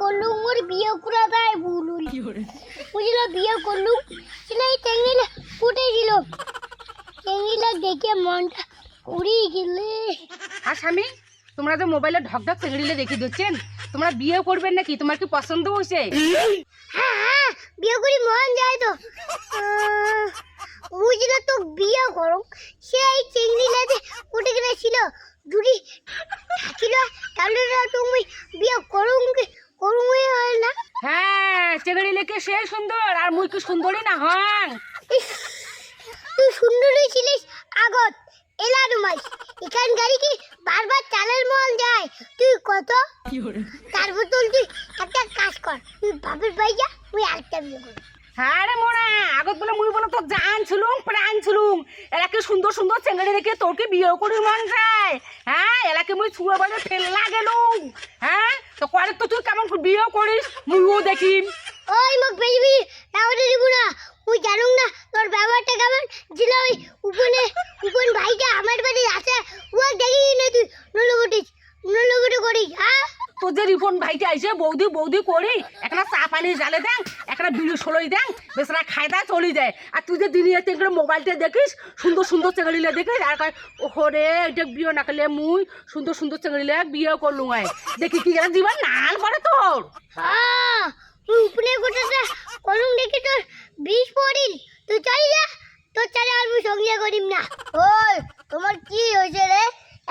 করলুম মোর বিয়ে করা তাই ভুলুল বুঝলো বিয়ে করলুম? সেলাই টেঙ্গিলা ফুটেছিল টেঙ্গিলা দেখে মনটা উড়িয়ে গেলে। আর স্বামী তোমরা যে মোবাইলে ঢক ঢক চেংড়িলে দেখে দিচ্ছেন তোমরা বিয়ে করবেন নাকি? তোমার কি পছন্দ হয়েছে? হ্যাঁ হ্যাঁ বিয়ে করি মন যায় তো। বুঝলো তো বিয়ে করো সেই চিংড়িলাতে উঠে গেছিল যদি থাকিল তাহলে তো তুমি বিয়ে করুম কি করুমই হয় না চেংড়ি লেকে সে সুন্দর আর মুই কি সুন্দরী না হন? তুই সুন্দরই ছিলিস আগত এলা রুমাইস এখান গাড়ি কি বারবার চালের মল যায়? তুই কত? তার বোতল তুই একটা কাজ কর তুই বাপের বাই যা তুই আরেকটা বিয়ে কর হ্যাঁ রে মোড়া আগত বলে মুই বলে তো জান ছিলুম প্রাণ ছিলুম এলাকে সুন্দর সুন্দর চেংড়ি দেখে তোর কি বিয়ে করি মন যায়। হ্যাঁ এলাকে মুই ছুঁয়ে বলে ফেললা গেলুম। হ্যাঁ তো করে তো তুই কেমন বিয়ে করিস মুইও দেখিম। ওই মুখ বেজবি তাহলে দিব না। তুই জানুম না তোর ব্যবহারটা কেমন? ছিল ওই উপনে উপন ভাইটা আমার বাড়ি আছে ও দেখি না তুই? নলবটিস নলবটি করিস হ্যাঁ যে রিপন ভাইটা আইসে বৌদি বৌদি করি একটা চা পানি জালে দেন একটা বিড়ি সলই দেন বেসরা খাই দেয় চলি যায়। আর তুই যে দিনে এতে করে মোবাইলটা দেখিস সুন্দর সুন্দর চেঙ্গড়িলে দেখিস আর কয় ওহরে এটা বিয়ে না করলে মুই সুন্দর সুন্দর চেঙ্গড়িলে বিয়ে করলু আয়। দেখি কি গেলে জীবন নাল করে তোর। তুই উপনে গোটাটা কলম দেখি তোর বিষ পড়িল তুই চলি যা। তোর চালে আর মুই সঙ্গে করিম না। ওই তোমার কি হয়েছে রে?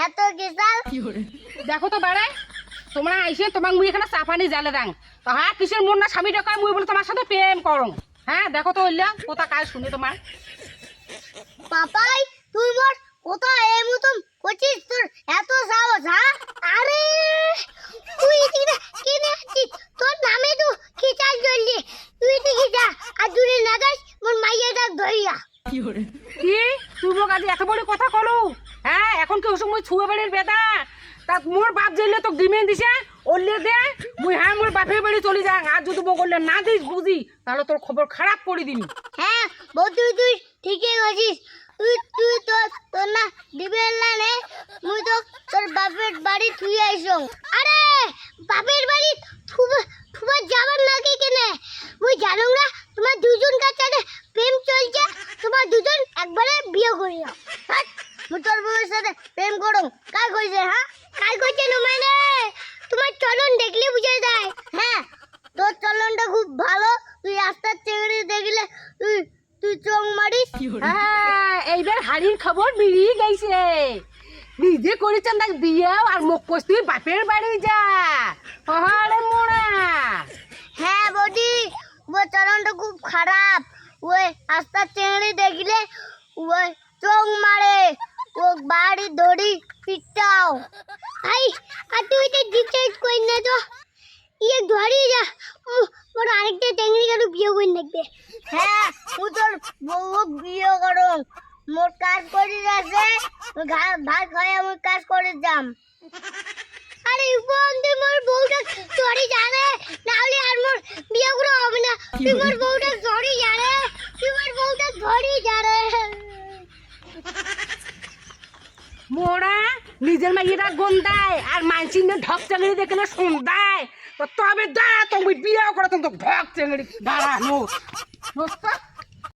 এত কিসাল দেখো তো বাড়ায় তোমরা আইসে তোমাক মুই এখানে চা পানি জালে দাং। তো হ্যাঁ কিসের মন না? স্বামী ডাকায় মুই বলে তোমার সাথে প্রেম করং। হ্যাঁ দেখো তো হইলা কোথা কাজ শুনি তোমার। পাপাই তুই মোর কোথায়? এই মতন করছিস তোর এত সাহস হ্যাঁ আরে তুই এদিকে কিনে আছিস তোর নামে তো খিচাল জ্বললি তুই এদিকে যা আর দূরে না যাস মোর মাইয়া ডাক ধরিয়া কি তুই আজি এত বড় কথা কলো। হ্যাঁ এখন কি ওসব ছুয়ে বাড়ির বেদা তা মোর বাপ জেলে তো ডিমেন দিছে, ওরলে দে, মুই হ্যাঁ মোর বাপের বাড়ি চলে যা আর যদি ওরলে না দিস বুঝি, তাহলে তোর খবর খারাপ করে দিবি। হ্যাঁ বৌদি, তুই ঠিকই আছিস তুই তুই তো, তোর না দিবেন না নে, মুই তো তোর বাপের বাড়ি থুই আইসং। আরে, বাপের বাড়ি থুবা থুবা যাবার নাকি কেনে মুই জানুম না তোমার দুজন কাছে প্রেম চলছে তোমার একবারে বিয়ে হাট, তোর বউয়ের সাথে প্রেম করো কাই কইছে হ্যাঁ? কাই কইছে মানে? তোমার চলন দেখলে বুঝে যায় হ্যাঁ তোর চলনটা খুব ভালো। তুই রাস্তার চেংড়ি দেখলে তুই তুই চোখ মারিস। হ্যাঁ এইবার হাড়ির খবর বেরিয়ে গেছে। নিজে করেছেন দেখ বিয়ে আর মোক কইস তুই বাপের বাড়ি যা। আরে মোড়া। হ্যাঁ বৌদি ও চলনটা খুব খারাপ। ওই রাস্তার চেংড়ি দেখলে ওই চোখ মারে ও বাড়ি দড়ি পিটাও। আই আর তুই তো ডিসাইড করি না তো ইয়ে ধরি যা। উহ, মোর আরেকটা চেংড়ি কেন বিয়ে করে দেখবে। হ্যাঁ তুই তোর বউ বিয়ে করো। মোর কাজ করে আছে ভাত খাই আমি কাজ করে যাম। আরে বন্ধু মোর বউটা সরি জানে নাহলে আর মোর বিয়ে করে হবে না। তুই মোর বউটা সরি জানে তুই মোর বউটা সরি জানে মোড়া নিজের মাইয়েরা গন্ধায় আর মানসি না ঢক চাঙড়ি দেখে না সন্ধ্যায় তবে দা তুমি বিয়ে করে তো ঢক চাঙড়ি দাঁড়া, নো।